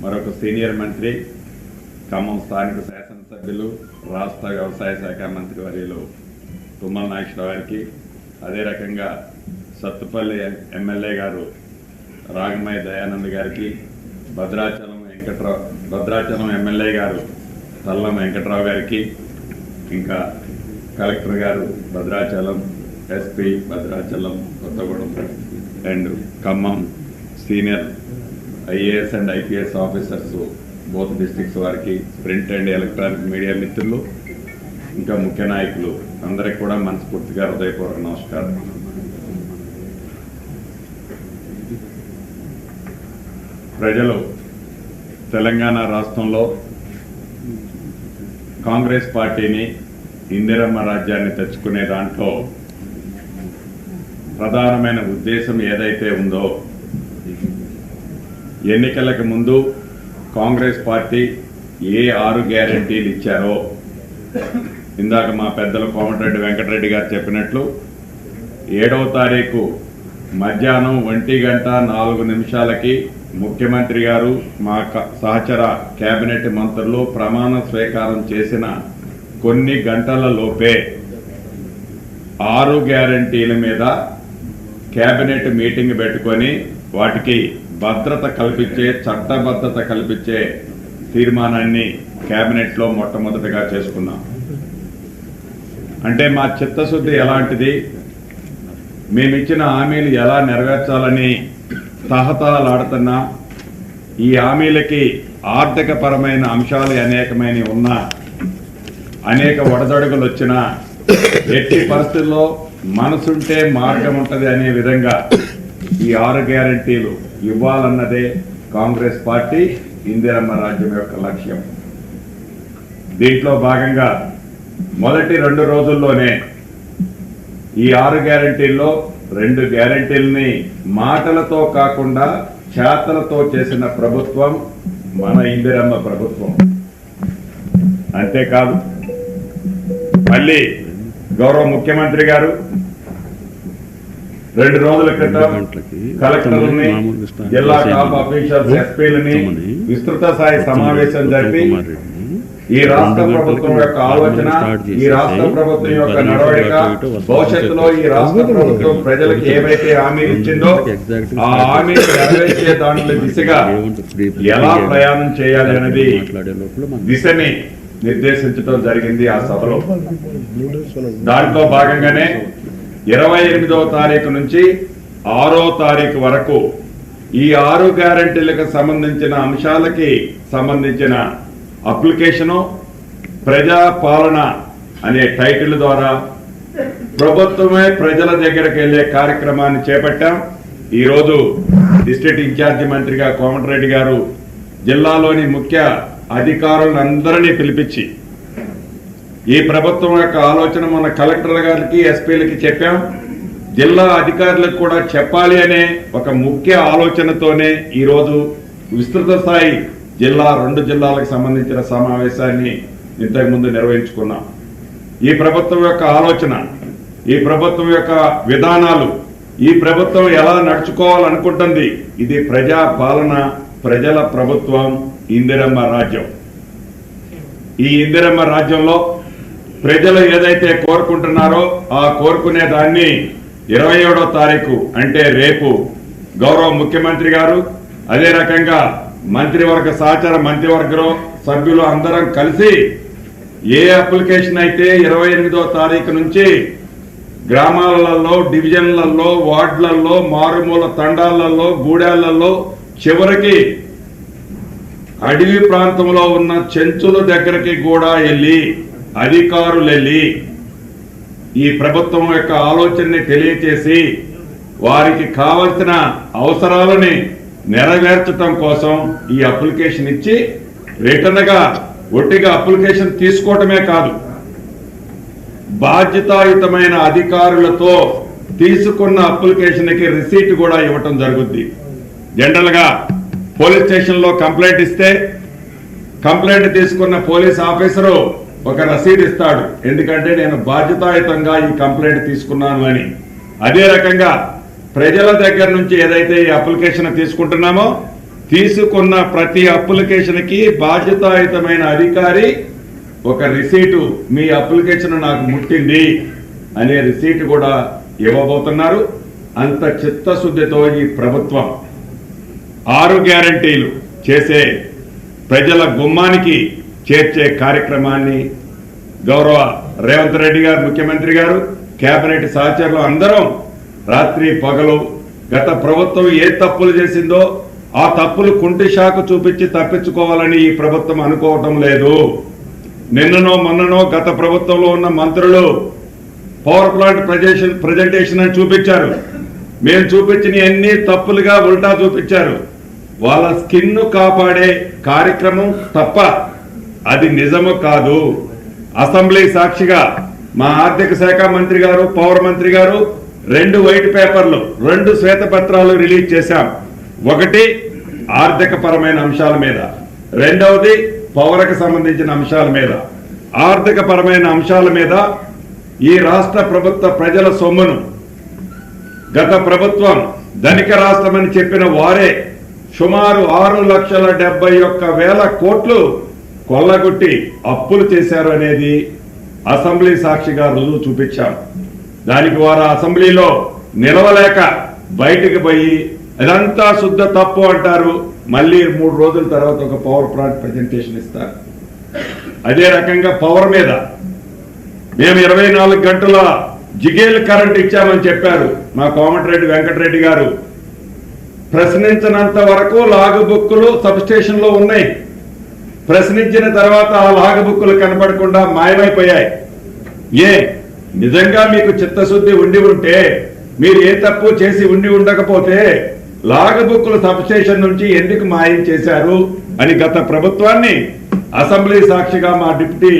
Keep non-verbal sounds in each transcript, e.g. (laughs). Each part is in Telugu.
మరొక సీనియర్ మంత్రి ఖమ్మం స్థానిక శాసనసభ్యులు రాష్ట్ర వ్యవసాయ శాఖ మంత్రి వర్యులు తుమ్మల నాగేశ్వరరావు గారికి అదే రకంగా సత్తుపల్లి ఎమ్మెల్యే గారు రాగమయ దయానంద్ గారికి భద్రాచలం వెంకట్రావు భద్రాచలం ఎమ్మెల్యే గారు తల్లం వెంకట్రావు గారికి ఇంకా కలెక్టర్ గారు Bhadrachalam SP Bhadrachalam Kothagudem and Khammam senior IAS and IPS officers both districts వారికి ప్రింట్ అండ్ ఎలక్ట్రానిక్ మీడియా మిత్రులు ఇంకా ముఖ్య నాయకులు అందరికి కూడా మనస్ఫూర్తిగా హృదయపూర్వక నమస్కారం. ప్రజలు తెలంగాణ రాష్ట్రంలో కాంగ్రెస్ పార్టీని ఇందిరమ్మ రాజ్యాన్ని తెచ్చుకునే దాంట్లో ప్రధానమైన ఉద్దేశం ఏదైతే ఉందో ఎన్నికలకు ముందు కాంగ్రెస్ పార్టీ ఏ ఆరు గ్యారంటీలు ఇచ్చారో ఇందాక మా పెద్దలు కోమటిరెడ్డి వెంకటరెడ్డి గారు చెప్పినట్లు ఏడవ తారీఖు మధ్యాహ్నం ఒంటి గంట నాలుగు నిమిషాలకి ముఖ్యమంత్రి గారు మా క- సహచర కేబినెట్ మంత్రులు ప్రమాణ స్వీకారం చేసిన కొన్ని గంటల లోపే ఆరు గ్యారంటీల మీద కేబినెట్ మీటింగ్ పెట్టుకొని వాటికి భద్రత కల్పించే చట్టబద్ధత కల్పించే తీర్మానాన్ని క్యాబినెట్లో మొట్టమొదటిగా చేసుకున్నాం. అంటే మా చిత్తశుద్ధి ఎలాంటిది? మేమిచ్చిన హామీలు ఎలా నెరవేర్చాలని తహతహలాడుతున్నా ఈ హామీలకి ఆర్థిక పరమైన అంశాలు అనేకమైన ఉన్నా అనేక వడదడుగులు వచ్చినా ఎట్టి పరిస్థితుల్లో మనసుంటే మార్గం ఉంటుంది అనే విధంగా ఈ ఆరు గ్యారంటీలు ఇవ్వాలన్నదే కాంగ్రెస్ పార్టీ ఇందిరమ్మ రాజ్యం యొక్క లక్ష్యం. దీంట్లో భాగంగా మొదటి రెండు రోజుల్లోనే ఈ ఆరు గ్యారంటీల్లో రెండు గ్యారంటీల్ని మాటలతో కాకుండా చేతలతో చేసిన ప్రభుత్వం మన ఇందిరమ్మ ప్రభుత్వం. అంతేకాదు మళ్ళీ గౌరవ ముఖ్యమంత్రి గారు రెండు రోజుల క్రితం కలెక్టర్లని జిల్లా టాప్ అఫీషియల్స్ ఎస్పీలని విస్తృత స్థాయి సమావేశం జరిపి ఈ రాష్ట్ర ప్రభుత్వం యొక్క ఆలోచన ఈ రాష్ట్ర ప్రభుత్వం యొక్క నడవడిక భవిష్యత్తులో ఈ రాష్ట్ర ప్రభుత్వం ప్రజలకు ఏవైతే హామీలు ఇచ్చిందో ఆ హామీలు నెరవేర్చే (laughs) దాంట్లో దిశగా ఎలా ప్రయాణం చేయాలి అనేది దిశని నిర్దేశించడం జరిగింది ఆ సభలో. దాంట్లో భాగంగానే ఇరవై ఎనిమిదవ తారీఖు నుంచి ఆరో తారీఖు వరకు ఈ ఆరు గ్యారంటీలకు సంబంధించిన అంశాలకి సంబంధించిన అప్లికేషను ప్రజాపాలన అనే టైటిల్ ద్వారా ప్రభుత్వమే ప్రజల దగ్గరకు వెళ్ళే కార్యక్రమాన్ని చేపట్టాం. ఈరోజు డిస్ట్రిక్ట్ ఇన్ఛార్జి మంత్రిగా కోమటిరెడ్డి గారు జిల్లాలోని ముఖ్య అధికారులందరినీ పిలిపించి ఈ ప్రభుత్వం యొక్క ఆలోచన మన కలెక్టర్ గారికి ఎస్పీలకి చెప్పాం. జిల్లా అధికారులకు కూడా చెప్పాలి అనే ఒక ముఖ్య ఆలోచనతోనే ఈరోజు విస్తృత స్థాయి జిల్లా రెండు జిల్లాలకు సంబంధించిన సమావేశాన్ని ఇంతకుముందు నిర్వహించుకున్నాం. ఈ ప్రభుత్వం యొక్క ఆలోచన ఈ ప్రభుత్వం యొక్క విధానాలు ఈ ప్రభుత్వం ఎలా నడుచుకోవాలనుకుంటుంది ఇది ప్రజా పాలన ప్రజల ప్రభుత్వం ఇందిరమ్మ రాజ్యం. ఈ ఇందిరమ్మ రాజ్యంలో ప్రజలు ఏదైతే కోరుకుంటున్నారో ఆ కోరుకునే దాన్ని ఇరవై ఏడో తారీఖు అంటే రేపు గౌరవ ముఖ్యమంత్రి గారు అదే రకంగా మంత్రివర్గ సహచార మంత్రివర్గం సభ్యులు అందరం కలిసి ఏ అప్లికేషన్ అయితే ఇరవై ఎనిమిదో తారీఖు నుంచి గ్రామాలలో డివిజన్లలో వార్డులలో మారుమూల తండాలలో గూడాలలో చివరికి అడవి ప్రాంతంలో ఉన్న చెంచుల దగ్గరికి కూడా వెళ్ళి అధికారులు వెళ్ళి ఈ ప్రభుత్వం యొక్క ఆలోచనని తెలియచేసి వారికి కావలసిన అవసరాలని నెరవేర్చడం కోసం ఈ అప్లికేషన్ ఇచ్చి రిటర్న్గా ఒట్టిగా అప్లికేషన్ తీసుకోవటమే కాదు బాధ్యతాయుతమైన అధికారులతో తీసుకున్న అప్లికేషన్కి రిసీట్ కూడా ఇవ్వటం జరుగుద్ది. జనరల్గా పోలీస్ స్టేషన్లో కంప్లైంట్ ఇస్తే కంప్లైంట్ తీసుకున్న పోలీస్ ఆఫీసరు ఒక రసీదు ఇస్తాడు. ఎందుకంటే నేను బాధ్యతాయుతంగా ఈ కంప్లైంట్ తీసుకున్నాను అని. అదే రకంగా ప్రజల దగ్గర నుంచి ఏదైతే ఈ అప్లికేషన్ తీసుకుంటున్నామో తీసుకున్న ప్రతి అప్లికేషన్కి బాధ్యతాయుతమైన అధికారి ఒక రిసీటు మీ అప్లికేషన్ నాకు ముట్టింది అనే రిసీట్ కూడా ఇవ్వబోతున్నారు. అంత చిత్తశుద్ధితో ఈ ప్రభుత్వం ఆరు గ్యారంటీలు చేసే ప్రజల గుమ్మానికి చేర్చే కార్యక్రమాన్ని గౌరవ రేవంత్ రెడ్డి గారు ముఖ్యమంత్రి గారు కేబినెట్ సహచరులు అందరం రాత్రి పగలు గత ప్రభుత్వం ఏ తప్పులు చేసిందో ఆ తప్పులు కుంటి శాఖ చూపించి తప్పించుకోవాలని ఈ ప్రభుత్వం అనుకోవటం లేదు. నిన్ననో మొన్ననో గత ప్రభుత్వంలో ఉన్న మంత్రులు పవర్ ప్లాంట్ ప్రజెషన్ ప్రజెంటేషన్ అని చూపించారు. మేము చూపించిన అన్ని తప్పులుగా ఉల్టా చూపించారు. వాళ్ళ స్కిన్ను కాపాడే కార్యక్రమం తప్ప అది నిజము కాదు అసెంబ్లీ సాక్షిగా మా ఆర్థిక శాఖ మంత్రి గారు పవర్ మంత్రి గారు రెండు వైట్ పేపర్లు రెండు శ్వేతపత్రాలు రిలీజ్ చేశాం. ఒకటి ఆర్థిక పరమైన అంశాల మీద రెండవది పౌరకు సంబంధించిన అంశాల మీద. ఆర్థిక పరమైన అంశాల మీద ఈ రాష్ట్ర ప్రభుత్వ ప్రజల సొమ్మును గత ప్రభుత్వం ధనిక రాష్ట్రమని చెప్పిన వారే సుమారు ఆరు లక్షల డెబ్బై ఒక్క వేల కోట్లు కొల్లగొట్టి అప్పులు చేశారు అనేది అసెంబ్లీ సాక్షిగా రుజువు చూపించాం. దానికి వారు అసెంబ్లీలో నిలవలేక బయటికి పోయి ఇదంతా శుద్ధ తప్పు అంటారు. మళ్ళీ మూడు రోజుల తర్వాత ఒక పవర్ ప్లాంట్ ప్రజెంటేషన్ ఇస్తారు. అదే రకంగా పవర్ మీద మేము ఇరవై నాలుగు గంటల జిగేల్ కరెంట్ ఇచ్చామని చెప్పారు మా కోమటిరెడ్డి వెంకటరెడ్డి గారు. ప్రశ్నించినంత వరకు లాగు బుక్కులు సబ్స్టేషన్లో ఉన్నాయి. ప్రశ్నించిన తర్వాత ఆ లాగబుక్కులు కనపడకుండా మాయమైపోయాయి. ఏ నిజంగా మీకు చిత్తశుద్ధి ఉండి ఉంటే మీరు ఏ తప్పు చేసి ఉండి ఉండకపోతే లాగబుక్కుల బుక్కులు నుంచి ఎందుకు మాయం చేశారు అని గత ప్రభుత్వాన్ని అసెంబ్లీ సాక్షిగా మా డిప్యూటీ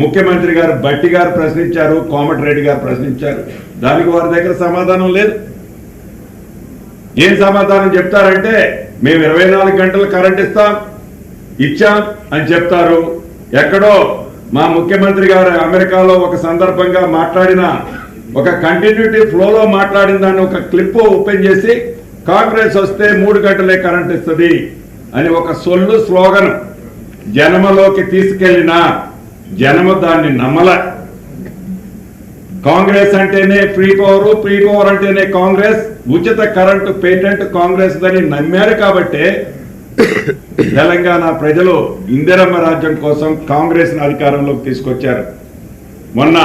ముఖ్యమంత్రి గారు బట్టి గారు ప్రశ్నించారు కోమటిరెడ్డి గారు ప్రశ్నించారు. దానికి వారి దగ్గర సమాధానం లేదు. ఏం సమాధానం చెప్తారంటే మేము ఇరవై నాలుగు గంటలు కరెంట్ ఇస్తాం ఇచ్చాం అని చెప్తారు. ఎక్కడో మా ముఖ్యమంత్రి గారు అమెరికాలో ఒక సందర్భంగా మాట్లాడిన ఒక కంటిన్యూటీ ఫ్లోలో మాట్లాడిన దాన్ని ఒక క్లిప్ ఓపెన్ చేసి కాంగ్రెస్ వస్తే మూడు గంటలే కరెంట్ ఇస్తుంది అని ఒక సొల్లు స్లోగన్ జనమలోకి తీసుకెళ్ళిన జనమ దాన్ని నమ్మల. కాంగ్రెస్ అంటేనే ఫ్రీ పవర్ ఫ్రీ పవర్ అంటేనే కాంగ్రెస్. ఉచిత కరెంటు పేటెంట్ కాంగ్రెస్ దాన్ని నమ్మారు కాబట్టే తెలంగాణ ప్రజలు ఇందిరమ్మ రాజ్యం కోసం కాంగ్రెస్ అధికారంలోకి తీసుకొచ్చారు. మొన్న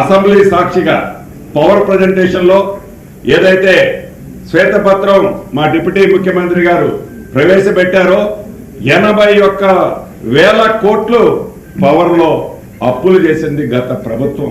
అసెంబ్లీ సాక్షిగా పవర్ ప్రజెంటేషన్లో ఏదైతే శ్వేతపత్రం మా డిప్యూటీ ముఖ్యమంత్రి గారు ప్రవేశపెట్టారో ఎనభై ఒక్క వేల కోట్లు పవర్లో అప్పులు చేసింది గత ప్రభుత్వం.